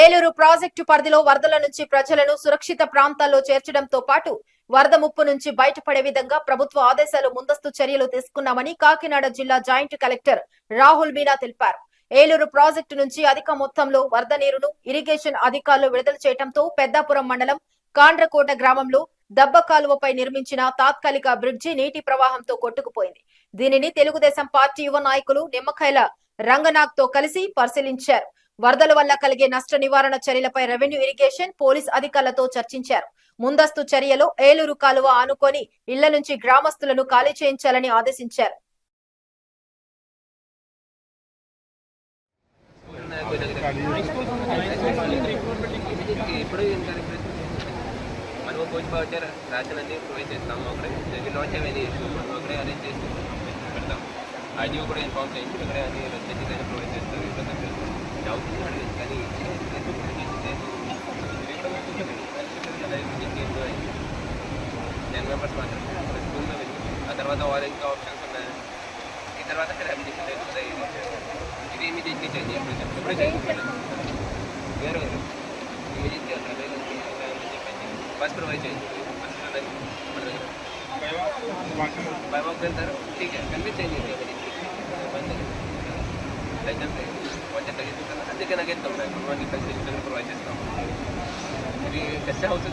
Eluru project పరిధిలో వరదల నుంచి ప్రజలను సురక్షిత ప్రాంతాల్లో చేర్చడంతో పాటు వరద ముప్పు నుంచి బయటపడే విధంగా ప్రభుత్వ ఆదేశాలు ముందస్తు చర్యలు తీసుకున్నామని కాకినాడ జిల్లా జాయింట్ కలెక్టర్ రాహుల్ మీనా తెలిపారు. ఏలూరు ప్రాజెక్టు నుంచి అధిక మొత్తంలో వరద నీరును ఇరిగేషన్ అధికారులు విడుదల చేయడంతో పెద్దాపురం మండలం కాండ్రకోట గ్రామంలో దబ్బ కాలువపై నిర్మించిన తాత్కాలిక బ్రిడ్జి నీటి ప్రవాహంతో కొట్టుకుపోయింది. దీనిని తెలుగుదేశం పార్టీ యువ నాయకులు నిమ్మకాయల రంగనాథ్తో కలిసి పరిశీలించారు. వరదల వల్ల కలిగే నష్ట నివారణ చర్యలపై రెవెన్యూ ఇరిగేషన్ పోలీస్ అధికారులతో చర్చించారు. ముందస్తు చర్యలో ఏలూరు కాలువ ఆనుకొని ఇళ్ళ నుంచి గ్రామస్తులను ఖాళీ చేయించాలని ఆదేశించారు. ఇప్పుడు కోచ్ అన్ని ప్రొవైడ్ చేస్తాము అక్కడే ఇష్యూ మనం అక్కడే అరేంజ్ చేసి పెడతాం. ఐడియో కూడా ఇన్ఫార్మ్ చేయించి అక్కడే అన్ని వచ్చేసి కానీ ప్రొవైడ్ చేస్తారు. ఇబ్బంది టెన్ మెంబర్స్ మాత్రమే అక్కడ స్కూల్లో ఆ తర్వాత వాళ్ళు ఇంకా ఆప్షన్స్ ఉన్నాయి ఈ తర్వాత రిహాబిలిటేషన్ అవుతుంది ఇదేమి చేసి చేంజ్ ఎప్పుడు ఎప్పుడు చేంజ్ వేరు వేరు ఇమీడియట్గా బస్ ప్రొవైడ్ చేయండి బస్ ప్రొవైడ్ బై వాక్ వెళ్తారు కన్వీన్స్ చేంజ్ చేయండి లైసెన్స్ కొంచెం తగ్గిస్తుంది అందుకే నాకు ఎంత ఉన్నాయి మనకి ఫెసిలిటీ ప్రొవైడ్ చేస్తాం ఇది టెస్ట్ హౌస్